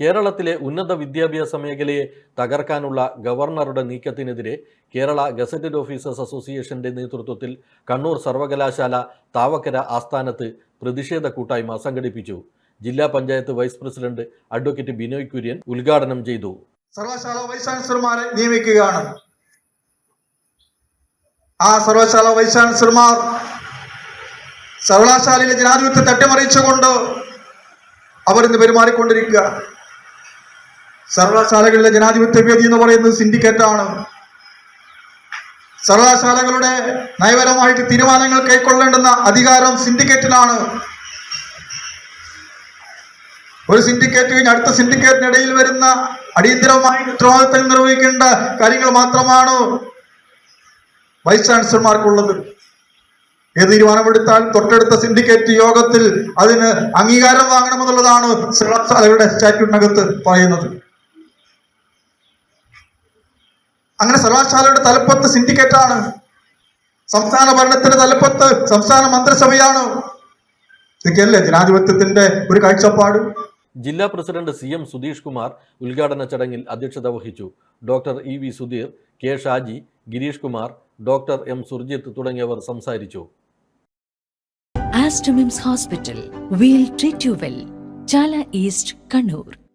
കേരളത്തിലെ ഉന്നത വിദ്യാഭ്യാസ മേഖലയെ തകർക്കാനുള്ള ഗവർണറുടെ നീക്കത്തിനെതിരെ കേരള ഗസറ്റഡ് ഓഫീസേഴ്സ് അസോസിയേഷന്റെ നേതൃത്വത്തിൽ കണ്ണൂർ സർവകലാശാല താവക്കര ആസ്ഥാനത്ത് പ്രതിഷേധ കൂട്ടായ്മ സംഘടിപ്പിച്ചു. ജില്ലാ panchayat vice president advocate Binoy Kurian ഉദ്ഘാടനം ചെയ്തു. സർവകലാശാല വൈസ് ചാൻസലർമാരെ നിയമിക്കുകയാണ്. ആ സർവകലാശാല വൈസ് ചാൻസലർമാർ സർവകലാശാലയിലെ ജനാധിപത്യത്തെ തട്ടിമറിച്ചുകൊണ്ട് അവർ ഇന്ന് പെരുമാറിക്കൊണ്ടിരിക്കുക സർവകലാശാലകളിലെ ജനാധിപത്യ വേദി എന്ന് പറയുന്നത് സിൻഡിക്കേറ്റ് ആണ്. സർവകലാശാലകളുടെ നയപരമായിട്ട് തീരുമാനങ്ങൾ കൈക്കൊള്ളേണ്ടുന്ന അധികാരം സിൻഡിക്കേറ്റിനാണ് ഒരു സിൻഡിക്കേറ്റ് കഴിഞ്ഞ് അടുത്ത സിൻഡിക്കേറ്റിനിടയിൽ വരുന്ന അടിയന്തരമായി ഉത്തരവാദിത്തം നിർവഹിക്കേണ്ട കാര്യങ്ങൾ മാത്രമാണ് വൈസ് ചാൻസലർമാർക്കുള്ളത് ഏത് തീരുമാനമെടുത്താൽ തൊട്ടടുത്ത സിൻഡിക്കേറ്റ് യോഗത്തിൽ അതിന് അംഗീകാരം വാങ്ങണമെന്നുള്ളതാണ് സർവകലാശാലകളുടെ സ്റ്റാറ്റ്യൂട്ടിനകത്ത് പറയുന്നത്. അങ്ങനെ സർവകലാശാലയുടെ തലപ്പത്ത് സിൻഡിക്കേറ്റ് ആണ് സംസ്ഥാന ഭരണത്തിന്റെ തലപ്പത്ത് സംസ്ഥാന മന്ത്രിസഭയാണ്. ഇതൊക്കെയല്ലേ ജനാധിപത്യത്തിന്റെ ഒരു കാഴ്ചപ്പാട്? ജില്ലാ president C M Sudheesh Kumar ഉദ്ഘാടന ചടങ്ങിൽ അധ്യക്ഷത വഹിച്ചു. Doctor E V Sudheer K Shaji Gireesh Kumar doctor M Surjith തുടങ്ങിയവർ സംസാരിച്ചു. Aster MIMS hospital we'll treat you well Chala east Kannur.